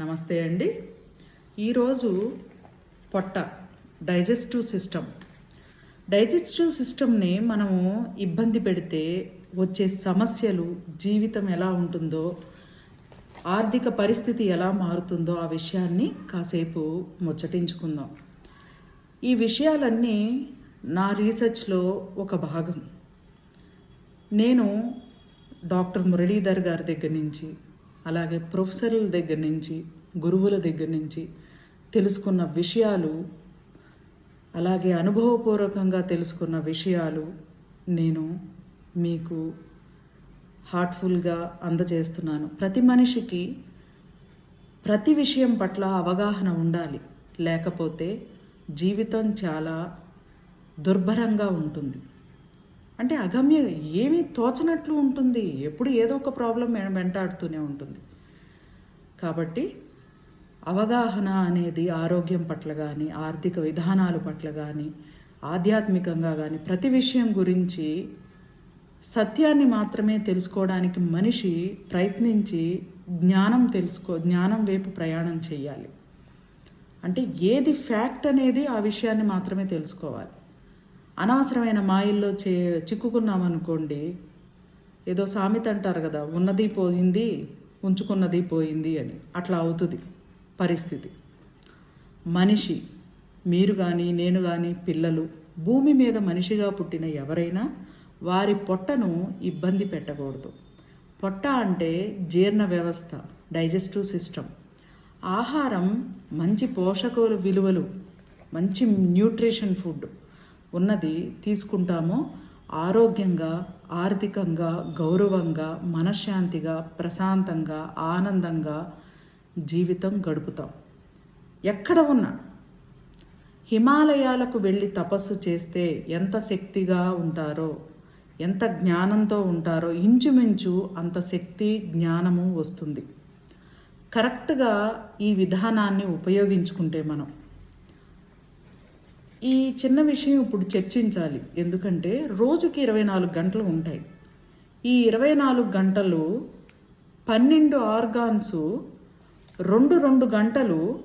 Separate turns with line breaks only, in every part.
నమస్తే అండి. ఈరోజు పొట్ట డైజెస్టివ్ సిస్టమ్. డైజెస్టివ్ సిస్టమ్ని మనము ఇబ్బంది పెడితే వచ్చే సమస్యలు జీవితం ఎలా ఉంటుందో ఆర్థిక పరిస్థితి ఎలా మారుతుందో ఆ విషయాన్ని కాసేపు ముచ్చటించుకుందాం. ఈ విషయాలన్నీ నా రీసెర్చ్లో ఒక భాగం. నేను డాక్టర్ మురళీధర్ గారి దగ్గర నుంచి అలాగే ప్రొఫెసర్ల దగ్గర నుంచి గురువుల దగ్గర నుంచి తెలుసుకున్న విషయాలు అలాగే అనుభవపూర్వకంగా తెలుసుకున్న విషయాలు నేను మీకు హార్ట్ఫుల్గా అందజేస్తున్నాను. ప్రతి మనిషికి ప్రతి విషయం పట్ల అవగాహన ఉండాలి. లేకపోతే జీవితం చాలా దుర్భరంగా ఉంటుంది. అంటే అగమ్య ఏమీ తోచనట్లు ఉంటుంది. ఎప్పుడు ఏదో ఒక ప్రాబ్లం వెంటాడుతూనే ఉంటుంది. కాబట్టి అవగాహన అనేది ఆరోగ్యం పట్ల కానీ ఆర్థిక విధానాల పట్ల కానీ ఆధ్యాత్మికంగా కానీ ప్రతి విషయం గురించి సత్యాన్ని మాత్రమే తెలుసుకోవడానికి మనిషి ప్రయత్నించి జ్ఞానం తెలుసుకో జ్ఞానం వైపు ప్రయాణం చేయాలి. అంటే ఏది ఫ్యాక్ట్ అనేది ఆ విషయాన్ని మాత్రమే తెలుసుకోవాలి. అనవసరమైన మాయల్లో చే చిక్కుకున్నామనుకోండి ఏదో సామెత అంటారు కదా ఉన్నది పోయింది ఉంచుకున్నది పోయింది అని. అట్లా అవుతుంది పరిస్థితి. మనిషి మీరు కానీ నేను కానీ పిల్లలు భూమి మీద మనిషిగా పుట్టిన ఎవరైనా వారి పొట్టను ఇబ్బంది పెట్టకూడదు. పొట్ట అంటే జీర్ణ వ్యవస్థ డైజెస్టివ్ సిస్టమ్. ఆహారం మంచి పోషక విలువలు మంచి న్యూట్రిషన్ ఫుడ్. ఉన్నది తీసుకుంటామో ఆరోగ్యంగా ఆర్థికంగా గౌరవంగా మనశ్శాంతిగా ప్రశాంతంగా ఆనందంగా జీవితం గడుపుతాం. ఎక్కడ ఉన్నా. హిమాలయాలకు వెళ్ళి తపస్సు చేస్తే ఎంత శక్తిగా ఉంటారో ఎంత జ్ఞానంతో ఉంటారో ఇంచుమించు అంత శక్తి జ్ఞానము వస్తుంది. కరెక్ట్గా ఈ విధానాన్ని ఉపయోగించుకుంటే మనం ఈ చిన్న విషయం ఇప్పుడు చర్చించాలి. ఎందుకంటే రోజుకి ఇరవై నాలుగు గంటలు ఉంటాయి. ఈ ఇరవై నాలుగు గంటలు పన్నెండు ఆర్గాన్స్ రెండు రెండు గంటలు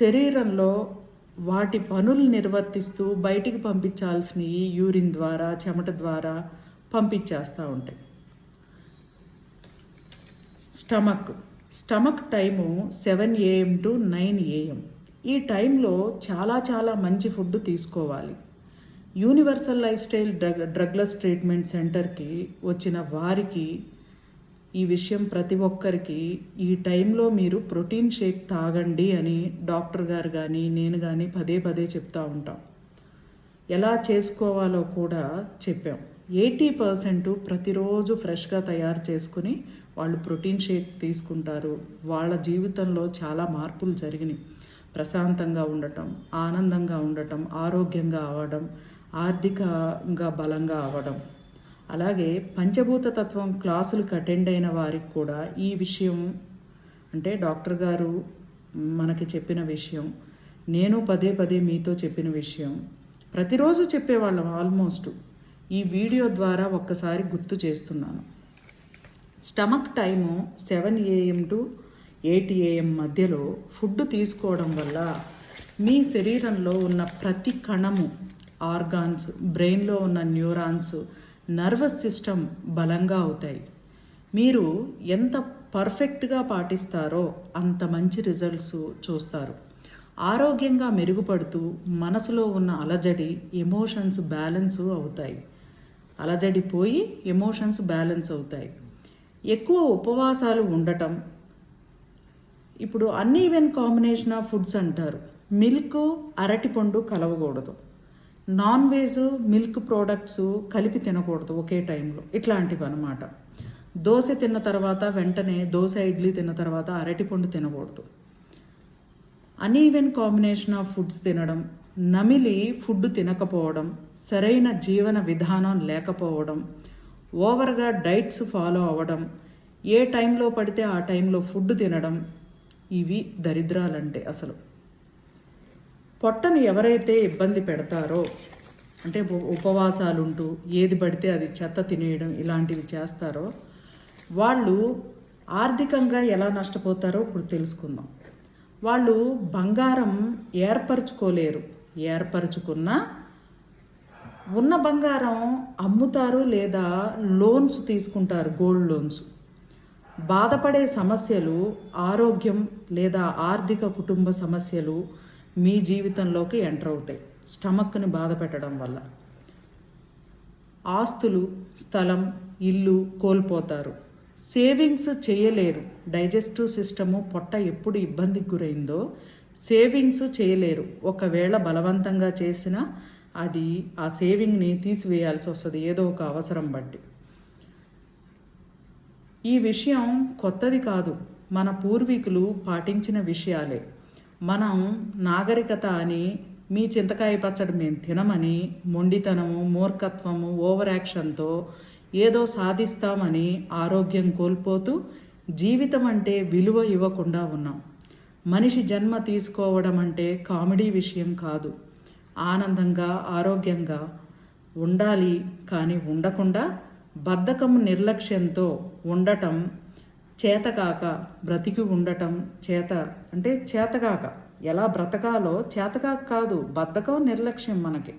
శరీరంలో వాటి పనులు నిర్వర్తిస్తూ బయటికి పంపించాల్సినవి యూరిన్ ద్వారా చెమట ద్వారా పంపించేస్తూ ఉంటాయి. Stomach. Stomach time seven AM to nine AM. ఈ టైంలో చాలా చాలా మంచి ఫుడ్ తీసుకోవాలి. Universal life style drug drugless treatment సెంటర్కి వచ్చిన వారికి ఈ విషయం ప్రతి ఒక్కరికి ఈ టైంలో మీరు ప్రోటీన్ షేక్ తాగండి అని డాక్టర్ గారు కానీ నేను కానీ పదే పదే చెప్తా ఉంటాం. ఎలా చేసుకోవాలో కూడా చెప్పాం. ఎయిటీ పర్సెంట్ ప్రతిరోజు ఫ్రెష్గా తయారు చేసుకుని వాళ్ళు ప్రోటీన్ షేక్ తీసుకుంటారు. వాళ్ళ జీవితంలో చాలా మార్పులు జరిగినాయి. ప్రశాంతంగా ఉండటం ఆనందంగా ఉండటం ఆరోగ్యంగా అవ్వడం ఆర్థికంగా బలంగా అవ్వడం. అలాగే పంచభూత తత్వం క్లాసులకు అటెండ్ అయిన వారికి కూడా ఈ విషయం అంటే డాక్టర్ గారు మనకి చెప్పిన విషయం నేను పదే పదే మీతో చెప్పిన విషయం ప్రతిరోజు చెప్పేవాళ్ళం ఆల్మోస్ట్ ఈ వీడియో ద్వారా ఒక్కసారి గుర్తు చేస్తున్నాను. Stomach time seven AM to eight AM మధ్యలో ఫుడ్ తీసుకోవడం వల్ల మీ శరీరంలో ఉన్న ప్రతి కణము ఆర్గాన్స్ బ్రెయిన్లో ఉన్న న్యూరాన్స్ నర్వస్ సిస్టమ్ బలంగా అవుతాయి. మీరు ఎంత పర్ఫెక్ట్గా పాటిస్తారో అంత మంచి రిజల్ట్స్ చూస్తారు. ఆరోగ్యంగా మెరుగుపడుతూ మనసులో ఉన్న అలజడి ఎమోషన్స్ బ్యాలెన్స్ అవుతాయి. అలజడి పోయి ఎమోషన్స్ బ్యాలెన్స్ అవుతాయి. ఎక్కువ ఉపవాసాలు ఉండటం ఇప్పుడు అన్ఈవెన్ కాంబినేషన్ ఆఫ్ ఫుడ్స్ అంటారు. మిల్క్ అరటిపండు కలవకూడదు. నాన్ వెజ్ మిల్క్ ప్రోడక్ట్స్ కలిపి తినకూడదు ఒకే టైంలో ఇట్లాంటివి అనమాట దోశ తిన్న తర్వాత వెంటనే దోశ ఇడ్లీ తిన్న తర్వాత అరటిపండు తినకూడదు. అన్ఈవెన్ కాంబినేషన్ ఆఫ్ ఫుడ్స్ తినడం నమిలి ఫుడ్ తినకపోవడం సరైన జీవన విధానం లేకపోవడం ఓవర్గా డైట్స్ ఫాలో అవ్వడం ఏ టైంలో పడితే ఆ టైంలో ఫుడ్ తినడం ఇవి దరిద్రాలంటే అసలు. పొట్టను ఎవరైతే ఇబ్బంది పెడతారో అంటే ఉపవాసాలుంటూ ఉపవాసాలు ఉంటూ ఏది పడితే అది చెత్త తినేయడం ఇలాంటివి చేస్తారో వాళ్ళు ఆర్థికంగా ఎలా నష్టపోతారో ఇప్పుడు తెలుసుకుందాం. వాళ్ళు బంగారం ఏర్పరచుకోలేరు. ఏర్పరచుకున్న ఉన్న బంగారం అమ్ముతారు లేదా లోన్స్ తీసుకుంటారు గోల్డ్ లోన్స్. బాధపడే సమస్యలు ఆరోగ్యం లేదా ఆర్థిక కుటుంబ సమస్యలు మీ జీవితంలోకి ఎంటర్ అవుతాయి. స్టమక్ని బాధ పెట్టడం వల్ల. ఆస్తులు స్థలం ఇల్లు కోల్పోతారు. సేవింగ్స్ చేయలేరు. డైజెస్టివ్ సిస్టము పొట్ట ఎప్పుడు ఇబ్బందికి గురైందో సేవింగ్స్ చేయలేరు. ఒకవేళ బలవంతంగా చేసినా అది ఆ సేవింగ్ని తీసివేయాల్సి వస్తుంది. ఏదో ఒక అవసరం బట్టి. ఈ విషయం కొత్తది కాదు. మన పూర్వీకులు పాటించిన విషయాలే. మనం నాగరికత అని మీ చింతకాయ పచ్చడి మేము తినమని మొండితనము మూర్ఖత్వము ఓవర్ యాక్షన్తో ఏదో సాధిస్తామని ఆరోగ్యం కోల్పోతూ జీవితం అంటే విలువ ఇవ్వకుండా ఉన్నాం. మనిషి జన్మ తీసుకోవడం అంటే కామెడీ విషయం కాదు. ఆనందంగా ఆరోగ్యంగా ఉండాలి కానీ ఉండకుండా బద్ధకం నిర్లక్ష్యంతో ఉండటం చేతకాక బ్రతికి ఉండటం చేత అంటే చేతకాక. ఎలా బ్రతకాలో చేతకాక కాదు బద్ధకం నిర్లక్ష్యం మనకి.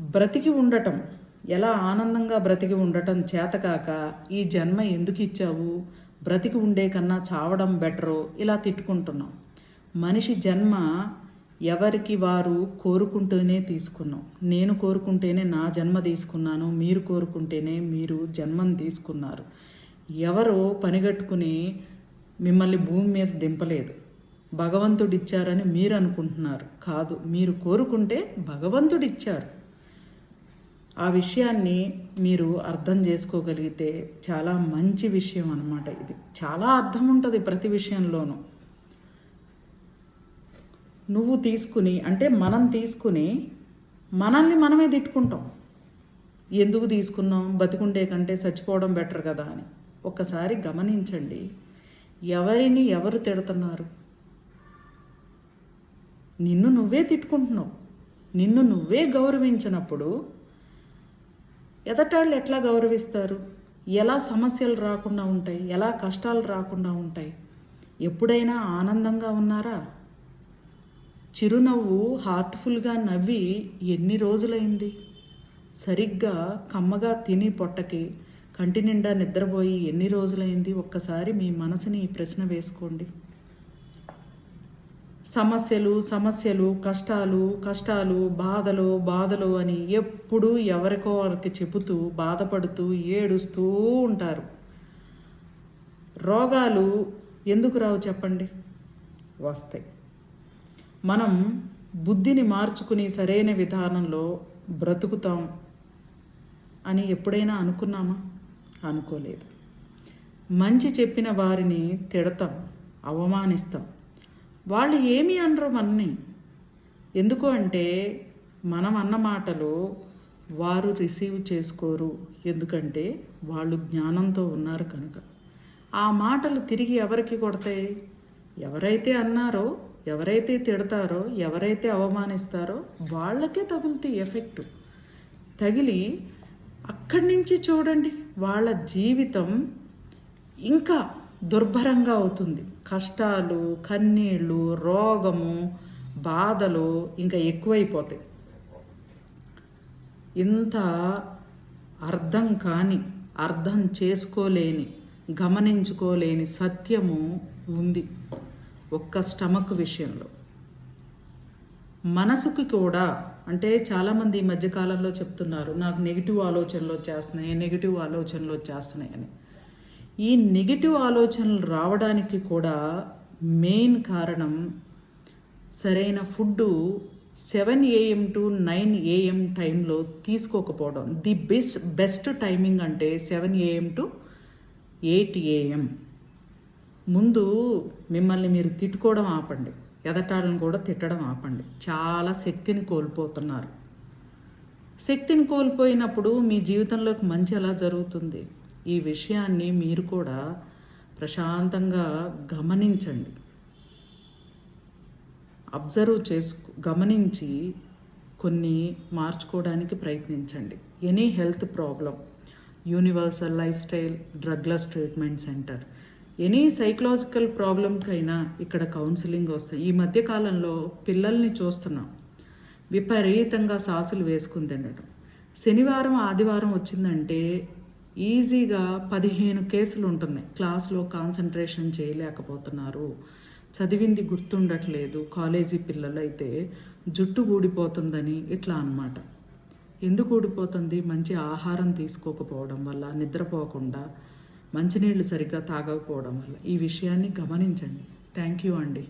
బ్రతికి ఉండటం. ఎలా ఆనందంగా బ్రతికి ఉండటం చేతకాక ఈ జన్మ ఎందుకు ఇచ్చావు? బ్రతికి ఉండే కన్నా చావడం బెటరు ఇలా తిట్టుకుంటున్నాం. మనిషి జన్మ ఎవరికి వారు కోరుకుంటూనే తీసుకున్నాం. నేను కోరుకుంటేనే నా జన్మ తీసుకున్నాను మీరు కోరుకుంటేనే మీరు జన్మను తీసుకున్నారు. ఎవరో పనిగట్టుకుని మిమ్మల్ని భూమి మీద దింపలేదు. భగవంతుడిచ్చారని మీరు అనుకుంటున్నారు. కాదు మీరు కోరుకుంటే భగవంతుడిచ్చారు. ఆ విషయాన్ని మీరు అర్థం చేసుకోగలిగితే చాలా మంచి విషయం అనమాట ఇది. చాలా అర్థం ఉంటుంది ప్రతి విషయంలోనూ. నువ్వు తీసుకుని అంటే మనం తీసుకుని మనల్ని మనమే తిట్టుకుంటాం. ఎందుకు తీసుకున్నాం? బతికుండే కంటే చచ్చిపోవడం బెటర్ కదా అని. ఒక్కసారి గమనించండి. ఎవరిని ఎవరు తిడుతున్నారు? నిన్ను నువ్వే తిట్టుకుంటున్నావు. నిన్ను నువ్వే గౌరవించినప్పుడు ఎదటాళ్ళు ఎట్లా గౌరవిస్తారు? ఎలా సమస్యలు రాకుండా ఉంటాయి? ఎలా కష్టాలు రాకుండా ఉంటాయి? ఎప్పుడైనా ఆనందంగా ఉన్నారా? చిరునవ్వు హార్ట్ఫుల్గా నవ్వి ఎన్ని రోజులైంది? సరిగ్గా కమ్మగా తిని పొట్టకి కంటి నిండా నిద్రపోయి ఎన్ని రోజులైంది? ఒక్కసారి మీ మనసుని ఈ ప్రశ్న వేసుకోండి. సమస్యలు సమస్యలు కష్టాలు కష్టాలు బాధలు బాధలు అని ఎప్పుడూ ఎవరికో వారికి చెబుతూ బాధపడుతూ ఏడుస్తూ ఉంటారు. రోగాలు ఎందుకు రావు చెప్పండి? వస్తాయి. మనం బుద్ధిని మార్చుకుని సరైన విధానంలో బ్రతుకుతాం అని ఎప్పుడైనా అనుకున్నామా? అనుకోలేదు. మంచి చెప్పిన వారిని తిడతాం అవమానిస్తాం. వాళ్ళు ఏమి అనరు మనని. ఎందుకు అంటే మనం అన్న మాటలు వారు రిసీవ్ చేసుకోరు. ఎందుకంటే వాళ్ళు జ్ఞానంతో ఉన్నారు కనుక. ఆ మాటలు తిరిగి ఎవరికి కొడతాయి? ఎవరైతే అన్నారో ఎవరైతే తిడతారో ఎవరైతే అవమానిస్తారో వాళ్ళకే తగులుతాయి ఎఫెక్ట్ తగిలి అక్కడి నుంచి చూడండి వాళ్ళ జీవితం ఇంకా దుర్భరంగా అవుతుంది. కష్టాలు కన్నీళ్ళు రోగము బాధలు ఇంకా ఎక్కువైపోతాయి. ఇంత అర్థం కాని అర్థం చేసుకోలేని గమనించుకోలేని సత్యము ఉంది. ఒక్క స్టమక్ విషయంలో. మనసుకి కూడా అంటే చాలామంది ఈ మధ్యకాలంలో చెప్తున్నారు నాకు నెగిటివ్ ఆలోచనలు వచ్చేస్తున్నాయి నెగిటివ్ ఆలోచనలు వచ్చేస్తున్నాయి అని. ఈ నెగిటివ్ ఆలోచనలు రావడానికి కూడా మెయిన్ కారణం సరైన food seven AM to nine AM టైంలో తీసుకోకపోవడం. ది బెస్ట్ బెస్ట్ టైమింగ్ అంటే seven AM to eight AM. ముందు మిమ్మల్ని మీరు తిట్టుకోవడం ఆపండి. ఎదటాలను కూడా తిట్టడం ఆపండి. చాలా శక్తిని కోల్పోతున్నారు. శక్తిని కోల్పోయినప్పుడు మీ జీవితంలోకి మంచి ఎలా జరుగుతుంది? ఈ విషయాన్ని మీరు కూడా ప్రశాంతంగా గమనించండి. అబ్జర్వ్ చేసుకు గమనించి కొన్ని మార్చుకోవడానికి ప్రయత్నించండి. Any health problem universal life style drugless treatment centre any psychological ప్రాబ్లంకైనా ఇక్కడ కౌన్సిలింగ్ వస్తాయి. ఈ మధ్య కాలంలో పిల్లల్ని చూస్తున్నాం. విపరీతంగా సాసులు వేసుకుని తినడం శనివారం ఆదివారం వచ్చిందంటే ఈజీగా పదిహేను కేసులు ఉంటున్నాయి. క్లాస్లో కాన్సన్ట్రేషన్ చేయలేకపోతున్నారు. చదివింది గుర్తుండట్లేదు. కాలేజీ పిల్లలు అయితే జుట్టు ఊడిపోతుందని ఇట్లా అన్నమాట. ఎందుకు ఊడిపోతుంది? మంచి ఆహారం తీసుకోకపోవడం వల్ల నిద్రపోకుండా మంచినీళ్ళు సరిగ్గా తాగకపోవడం వల్ల. ఈ విషయాన్ని గమనించండి. థ్యాంక్ యూ అండి.